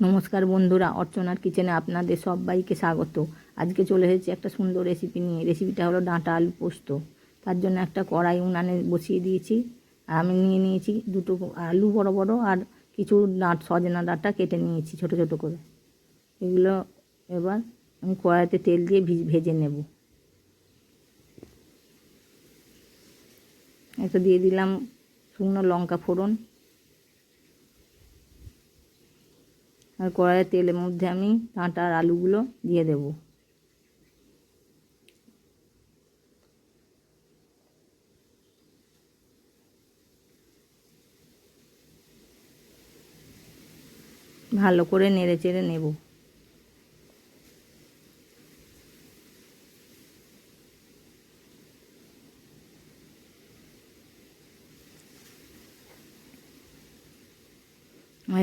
নমস্কার বন্ধুরা, অর্চনার কিচেনে আপনাদের সবাইকে স্বাগত। আজকে চলে এসেছি একটা সুন্দর রেসিপি নিয়ে। রেসিপিটা হলো ডাঁটা আলু পোস্ত। তার জন্য একটা কড়াই উনানে বসিয়ে দিয়েছি। আর আমি নিয়ে নিয়েছি দুটো আলু বড় বড় আর কিছু ডাঁট, সজনা ডাঁটা কেটে নিয়েছি ছোট ছোট করে। এগুলো এবার আমি কড়াইতে তেল দিয়ে ভিজ, ভেজে নেব। একটা দিয়ে দিলাম শুকনো লঙ্কা ফোড়ন। আর কড়াইয়ের তেলের মধ্যে আমি ডাঁটা আর আলুগুলো দিয়ে দেব। ভালো করে নেড়ে চেড়ে নেব।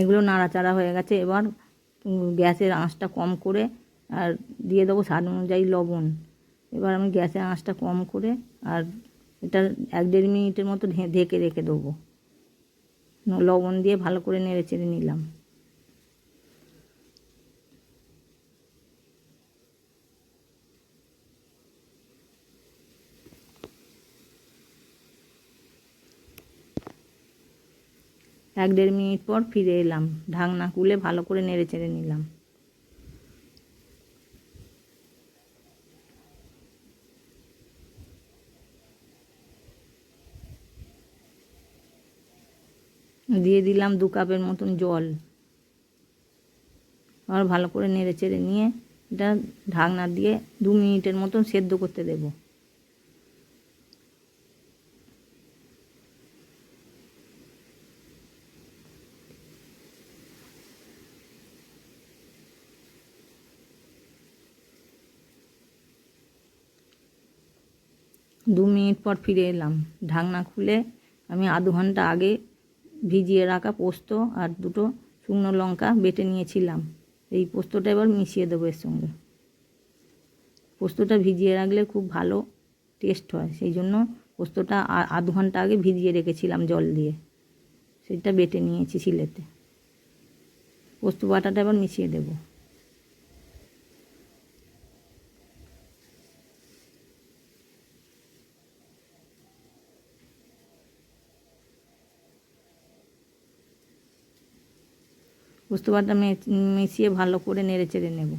এগুলো নাড়াচাড়া হয়ে গেছে। এবার গ্যাসের আঁচটা কম করে আর দিয়ে দেবো স্বাদ অনুযায়ী লবণ। এবার আমি গ্যাসের আঁচটা কম করে আর এটা এক দেড় মিনিটের মতো ঢেকে রেখে দেবো। লবণ দিয়ে ভালো করে নেড়ে চেড়ে নিলাম। এক দেড় মিনিট পর ফিরে এলাম। ঢাকনা খুলে ভালো করে নেড়ে চেড়ে নিলাম। দিয়ে দিলাম দু কাপের মতন জল। আর ভালো করে নেড়ে চেড়ে নিয়ে এটা ঢাকনা দিয়ে দু মিনিটের মতন সেদ্ধ করতে দেবো। দু মিনিট পর ফিরে এলাম। ঢাকনা খুলে আমি আধ ঘণ্টা আগে ভিজিয়ে রাখা পোস্ত আর দুটো শুকনো লঙ্কা বেটে নিয়েছিলাম। এই পোস্তটা এবার মিশিয়ে দেবো এর সঙ্গে। পোস্তটা ভিজিয়ে রাখলে খুব ভালো টেস্ট হয়। সেই জন্য পোস্তটা আধ ঘণ্টা আগে ভিজিয়ে রেখেছিলাম জল দিয়ে। সেটা বেটে নিয়েছি শিলেতে পোস্ত বাটাটা এবার মিশিয়ে দেবো। পোস্ত বাটা মিশিয়ে ভালো করে নেড়ে চেড়ে নেব।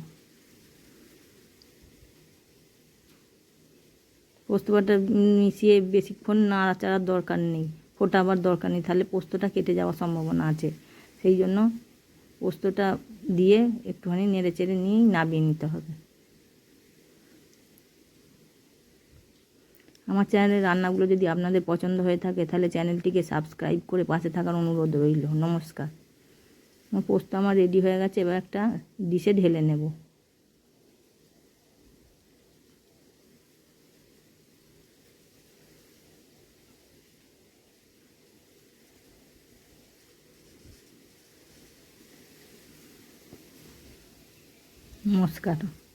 পোস্ত বাটা মিশিয়ে বেশিক্ষণ নাড়াচাড়ার দরকার নেই ফোটাবার দরকার নেই, তাহলে পোস্তটা কেটে যাওয়ার সম্ভাবনা আছে। সেই জন্য পোস্তটা দিয়ে একটুখানি নেড়ে চেড়ে নিয়েই নাবিয়ে নিতে হবে। আমার চ্যানেলের রান্নাগুলো যদি আপনাদের পছন্দ হয়ে থাকে, তাহলে চ্যানেলটিকে সাবস্ক্রাইব করে পাশে থাকার অনুরোধ রইল। নমস্কার। পোস্ত আমার রেডি হয়ে গেছে এবার একটা ডিশে ঢেলে নেব। নমস্কার।